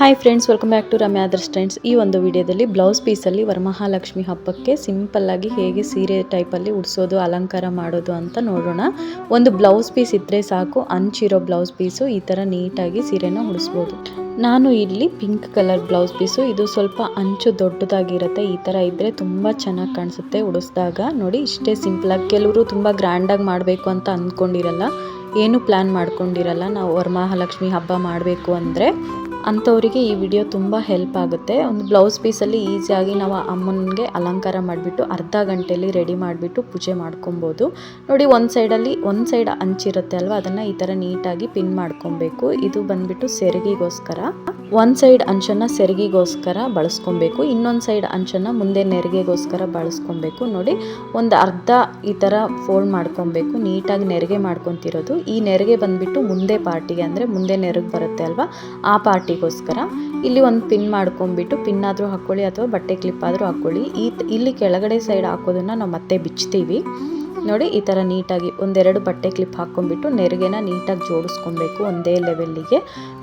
Hi friends welcome back to Ramya others friends ಈ ಒಂದು ವಿಡಿಯೋದಲ್ಲಿ ಬ್ಲೌಸ್ ಪೀಸಲ್ಲಿ ವರಮಹಾಲಕ್ಷ್ಮಿ ಹಬ್ಬಕ್ಕೆ ಸಿಂಪಲ್ಲಾಗಿ ಹೇಗೆ ಸೀರೆ ಟೈಪಲ್ಲಿ ಉಡಿಸೋದು, ಅಲಂಕಾರ ಮಾಡೋದು ಅಂತ ನೋಡೋಣ. ಒಂದು ಬ್ಲೌಸ್ ಪೀಸ್ ಇದ್ದರೆ ಸಾಕು ಅಂಚಿರೋ ಬ್ಲೌಸ್ ಪೀಸು ಈ ಥರ ನೀಟಾಗಿ ಸೀರೆನ ಉಡಿಸ್ಬೋದು. ನಾನು ಇಲ್ಲಿ ಪಿಂಕ್ ಕಲರ್ ಬ್ಲೌಸ್ ಪೀಸು ಇದು ಸ್ವಲ್ಪ ಅಂಚು ದೊಡ್ಡದಾಗಿರುತ್ತೆ, ಈ ಥರ ಇದ್ದರೆ ತುಂಬ ಚೆನ್ನಾಗಿ ಕಾಣಿಸುತ್ತೆ ಉಡಿಸಿದಾಗ. ನೋಡಿ, ಇಷ್ಟೇ ಸಿಂಪಲಾಗಿ ಕೆಲವರು ತುಂಬ ಗ್ರ್ಯಾಂಡಾಗಿ ಮಾಡಬೇಕು ಅಂತ ಅಂದ್ಕೊಂಡಿರಲ್ಲ ಏನು ಪ್ಲ್ಯಾನ್ ಮಾಡ್ಕೊಂಡಿರಲ್ಲ, ನಾವು ವರಮಹಾಲಕ್ಷ್ಮಿ ಹಬ್ಬ ಮಾಡಬೇಕು ಅಂದರೆ. ಅಂಥವರಿಗೆ ಈ ವಿಡಿಯೋ ತುಂಬ ಹೆಲ್ಪ್ ಆಗುತ್ತೆ. ಒಂದು ಬ್ಲೌಸ್ ಪೀಸಲ್ಲಿ ಈಸಿಯಾಗಿ ನಾವು ಅಮ್ಮನಿಗೆ ಅಲಂಕಾರ ಮಾಡಿಬಿಟ್ಟು ಅರ್ಧ ಗಂಟೆಯಲ್ಲಿ ರೆಡಿ ಮಾಡಿಬಿಟ್ಟು ಪೂಜೆ ಮಾಡ್ಕೊಬೋದು. ನೋಡಿ, ಒಂದು ಸೈಡಲ್ಲಿ ಒಂದು ಸೈಡ್ ಅಂಚಿರುತ್ತೆ ಅಲ್ವಾ? ಅದನ್ನು ಈ ಥರ ನೀಟಾಗಿ ಪಿನ್ ಮಾಡ್ಕೊಬೇಕು. ಇದು ಬಂದ್ಬಿಟ್ಟು ಸೆರಗಿಗೋಸ್ಕರ. ಒಂದು ಸೈಡ್ ಅಂಚನ್ನು ಸೆರಿಗೆಗೋಸ್ಕರ ಬಳಸ್ಕೊಬೇಕು, ಇನ್ನೊಂದು ಸೈಡ್ ಅಂಚನ್ನು ಮುಂದೆ ನೆರಿಗೆಗೋಸ್ಕರ ಬಳಸ್ಕೊಬೇಕು. ನೋಡಿ, ಒಂದು ಅರ್ಧ ಈ ಥರ ಫೋಲ್ಡ್ ಮಾಡ್ಕೊಬೇಕು, ನೀಟಾಗಿ ನೆರಿಗೆ ಮಾಡ್ಕೊತಿರೋದು. ಈ ನೆರಿಗೆ ಬಂದ್ಬಿಟ್ಟು ಮುಂದೆ ಪಾರ್ಟಿಗೆ ಅಂದರೆ ಮುಂದೆ ನೆರಗೆ ಬರುತ್ತೆ ಅಲ್ವಾ? ಆ ಪಾರ್ಟಿಗೋಸ್ಕರ. ಇಲ್ಲಿ ಒಂದು ಪಿನ್ ಮಾಡ್ಕೊಂಬಿಟ್ಟು ಪಿನ್ ಆದರೂ ಹಾಕ್ಕೊಳ್ಳಿ ಅಥವಾ ಬಟ್ಟೆ ಕ್ಲಿಪ್ ಆದರೂ ಹಾಕ್ಕೊಳ್ಳಿ ಈ ಇಲ್ಲಿ ಕೆಳಗಡೆ ಸೈಡ್ ಹಾಕೋದನ್ನು ನಾವು ಮತ್ತೆ ಬಿಚ್ತೀವಿ. ನೋಡಿ, ಈ ಥರ ನೀಟಾಗಿ ಒಂದೆರಡು ಬಟ್ಟೆ ಕ್ಲಿಪ್ ಹಾಕ್ಕೊಂಬಿಟ್ಟು ನೆರಿಗೆನ ನೀಟಾಗಿ ಜೋಡಿಸ್ಕೊಬೇಕು ಒಂದೇ ಲೆವೆಲ್ಲಿಗೆ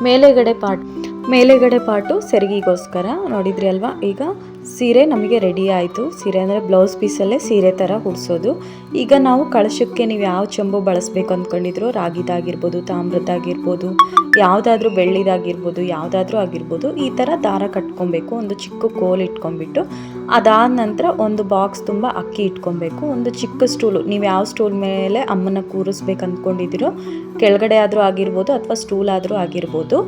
ಮೇಲೆಗಡೆ ಪಾರ್ಟ್ ಮೇಲೆಗಡೆ ಪಾರ್ಟು ಸೆರಗಿಗೋಸ್ಕರ. ನೋಡಿದ್ರಿ ಅಲ್ವಾ? ಈಗ ಸೀರೆ ನಮಗೆ ರೆಡಿ ಆಯಿತು. ಸೀರೆ ಅಂದರೆ ಬ್ಲೌಸ್ ಪೀಸಲ್ಲೇ ಸೀರೆ ಥರ ಹುಡ್ಸೋದು ಈಗ ನಾವು ಕಳಶಕ್ಕೆ ನೀವು ಯಾವ ಚೆಂಬು ಬಳಸಬೇಕು ಅಂದ್ಕೊಂಡಿದ್ರು ರಾಗಿದಾಗಿರ್ಬೋದು, ತಾಮ್ರದ್ದಾಗಿರ್ಬೋದು, ಯಾವುದಾದ್ರೂ ಬೆಳ್ಳಿದಾಗಿರ್ಬೋದು, ಯಾವುದಾದ್ರೂ ಆಗಿರ್ಬೋದು, ಈ ಥರ ದಾರ ಕಟ್ಕೊಬೇಕು. ಒಂದು ಚಿಕ್ಕ ಕೋಲ್ ಇಟ್ಕೊಂಡ್ಬಿಟ್ಟು ಅದಾದ ನಂತರ ಒಂದು ಬಾಕ್ಸ್ ತುಂಬ ಅಕ್ಕಿ ಇಟ್ಕೊಬೇಕು. ಒಂದು ಚಿಕ್ಕ ಸ್ಟೂಲು ನೀವು ಯಾವ ಸ್ಟೂಲ್ ಮೇಲೆ ಅಮ್ಮನ ಕೂರಿಸ್ಬೇಕು ಅಂದ್ಕೊಂಡಿದ್ದೀರೋ, ಕೆಳಗಡೆ ಆದರೂ ಆಗಿರ್ಬೋದು ಅಥವಾ ಸ್ಟೂಲ್ ಆದರೂ ಆಗಿರ್ಬೋದು.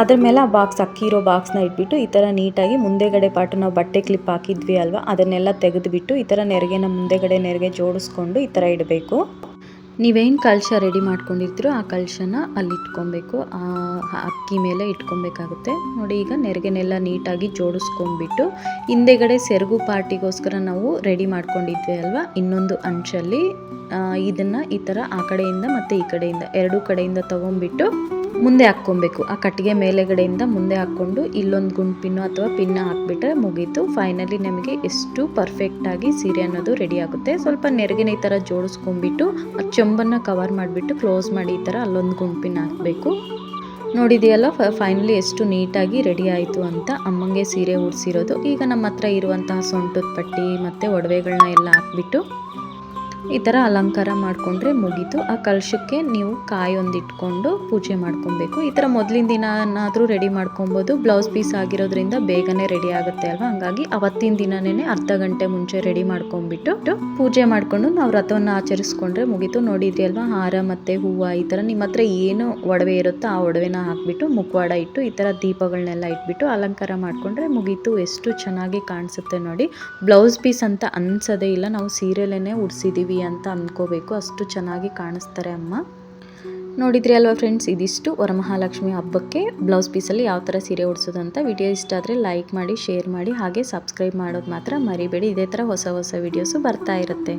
ಅದ್ರ ಮೇಲೆ ಆ ಬಾಕ್ಸ್ ಅಕ್ಕಿರೋ ಬಾಕ್ಸ್ನ ಇಟ್ಬಿಟ್ಟು ಈ ಥರ ನೀಟಾಗಿ ಮುಂದೆಗಡೆ ಪಾಟು ನಾವು ಬಟ್ಟೆ ಕ್ಲಿಪ್ ಹಾಕಿದ್ವಿ ಅಲ್ವಾ? ಅದನ್ನೆಲ್ಲ ತೆಗೆದುಬಿಟ್ಟು ಈ ಥರ ನೆರಿಗೆನ ಮುಂದೆಗಡೆ ನೆರಿಗೆ ಜೋಡಿಸ್ಕೊಂಡು ಈ ಥರ ಇಡಬೇಕು. ನೀವೇನು ಕಲಶ ರೆಡಿ ಮಾಡ್ಕೊಂಡಿರ್ತೀರೋ ಆ ಕಲ್ಶನ ಅಲ್ಲಿ ಇಟ್ಕೊಬೇಕು. ಆ ಅಕ್ಕಿ ಮೇಲೆ ಇಟ್ಕೊಬೇಕಾಗುತ್ತೆ. ನೋಡಿ, ಈಗ ನೆರಿಗೆನೆಲ್ಲ ನೀಟಾಗಿ ಜೋಡಿಸ್ಕೊಂಡ್ಬಿಟ್ಟು ಹಿಂದೆಗಡೆ ಸೆರಗು ಪಾರ್ಟಿಗೋಸ್ಕರ ನಾವು ರೆಡಿ ಮಾಡ್ಕೊಂಡಿದ್ವಿ ಅಲ್ವಾ? ಇನ್ನೊಂದು ಅಂಚಲ್ಲಿ ಇದನ್ನು ಈ ಥರ ಆ ಕಡೆಯಿಂದ ಮತ್ತು ಈ ಕಡೆಯಿಂದ, ಎರಡೂ ಕಡೆಯಿಂದ ತೊಗೊಂಬಿಟ್ಟು ಮುಂದೆ ಹಾಕ್ಕೊಬೇಕು. ಆ ಕಟ್ಟಿಗೆ ಮೇಲೆಗಡೆಯಿಂದ ಮುಂದೆ ಹಾಕ್ಕೊಂಡು ಇಲ್ಲೊಂದು ಗುಂಡು ಅಥವಾ ಪಿನ್ನ ಹಾಕ್ಬಿಟ್ರೆ ಮುಗೀತು. ಫೈನಲಿ ನಮಗೆ ಎಷ್ಟು ಪರ್ಫೆಕ್ಟಾಗಿ ಸೀರೆ ಅನ್ನೋದು ರೆಡಿ ಆಗುತ್ತೆ. ಸ್ವಲ್ಪ ನೆರಗಿನ ಈ ಥರ ಜೋಡಿಸ್ಕೊಂಡ್ಬಿಟ್ಟು, ಆ ಚೊಂಬನ್ನು ಕವರ್ ಮಾಡಿಬಿಟ್ಟು ಕ್ಲೋಸ್ ಮಾಡಿ ಈ ಥರ ಅಲ್ಲೊಂದು ಗುಂಡು ಪಿನ್ ಹಾಕಬೇಕು. ನೋಡಿದೆಯಲ್ಲ ಫೈನಲಿ ಎಷ್ಟು ನೀಟಾಗಿ ರೆಡಿ ಆಯಿತು ಅಂತ ಅಮ್ಮಂಗೆ ಸೀರೆ ಉಡಿಸಿರೋದು. ಈಗ ನಮ್ಮ ಹತ್ರ ಇರುವಂತಹ ಸೊಂಟದ ಪಟ್ಟಿ ಮತ್ತು ಒಡವೆಗಳನ್ನ ಎಲ್ಲ ಹಾಕ್ಬಿಟ್ಟು ಈ ಥರ ಅಲಂಕಾರ ಮಾಡಿಕೊಂಡ್ರೆ ಮುಗೀತು. ಆ ಕಲಶಕ್ಕೆ ನೀವು ಕಾಯೊಂದಿಟ್ಕೊಂಡು ಪೂಜೆ ಮಾಡ್ಕೊಬೇಕು. ಈ ಥರ ಮೊದಲಿನ ದಿನನಾದರೂ ರೆಡಿ ಮಾಡ್ಕೊಬೋದು. ಬ್ಲೌಸ್ ಪೀಸ್ ಆಗಿರೋದ್ರಿಂದ ಬೇಗನೆ ರೆಡಿ ಆಗುತ್ತೆ ಅಲ್ವಾ? ಹಂಗಾಗಿ ಅವತ್ತಿನ ದಿನನೇ ಅರ್ಧ ಗಂಟೆ ಮುಂಚೆ ರೆಡಿ ಮಾಡ್ಕೊಂಡ್ಬಿಟ್ಟು ಪೂಜೆ ಮಾಡಿಕೊಂಡು ನಾವು ವ್ರತವನ್ನು ಆಚರಿಸ್ಕೊಂಡ್ರೆ ಮುಗೀತು. ನೋಡಿದ್ರಿ ಅಲ್ವಾ? ಹಾರ ಮತ್ತು ಹೂವು, ಈ ಥರ ನಿಮ್ಮ ಹತ್ರ ಏನು ಒಡವೆ ಇರುತ್ತೋ ಆ ಒಡವೆನ ಹಾಕ್ಬಿಟ್ಟು ಮುಖವಾಡ ಇಟ್ಟು ಈ ಥರ ದೀಪಗಳನ್ನೆಲ್ಲ ಇಟ್ಬಿಟ್ಟು ಅಲಂಕಾರ ಮಾಡಿಕೊಂಡ್ರೆ ಮುಗೀತು. ಎಷ್ಟು ಚೆನ್ನಾಗಿ ಕಾಣಿಸುತ್ತೆ ನೋಡಿ. ಬ್ಲೌಸ್ ಪೀಸ್ ಅಂತ ಅನ್ಸೋದೇ ಇಲ್ಲ. ನಾವು ಸೀರೆಲೇ ಉಡ್ಸಿದ್ದೀವಿ ಅಂತ ಅಂದ್ಕೋಬೇಕು ಅಷ್ಟು ಚೆನ್ನಾಗಿ ಕಾಣಿಸ್ತಾರೆ ಅಮ್ಮ. ನೋಡಿದ್ರಿ ಅಲ್ವಾ ಫ್ರೆಂಡ್ಸ್ ಇದಿಷ್ಟು ವರಮಹಾಲಕ್ಷ್ಮಿ ಹಬ್ಬಕ್ಕೆ ಬ್ಲೌಸ್ ಪೀಸಲ್ಲಿ ಯಾವ ಥರ ಸೀರೆ ಉಡಿಸೋದಂತ ವಿಡಿಯೋ ಇಷ್ಟ ಆದರೆ ಲೈಕ್ ಮಾಡಿ ಶೇರ್ ಮಾಡಿ, ಹಾಗೆ ಸಬ್ಸ್ಕ್ರೈಬ್ ಮಾಡೋದು ಮಾತ್ರ ಮರಿಬೇಡಿ. ಇದೇ ಥರ ಹೊಸ ಹೊಸ ವೀಡಿಯೋಸು ಬರ್ತಾ ಇರುತ್ತೆ.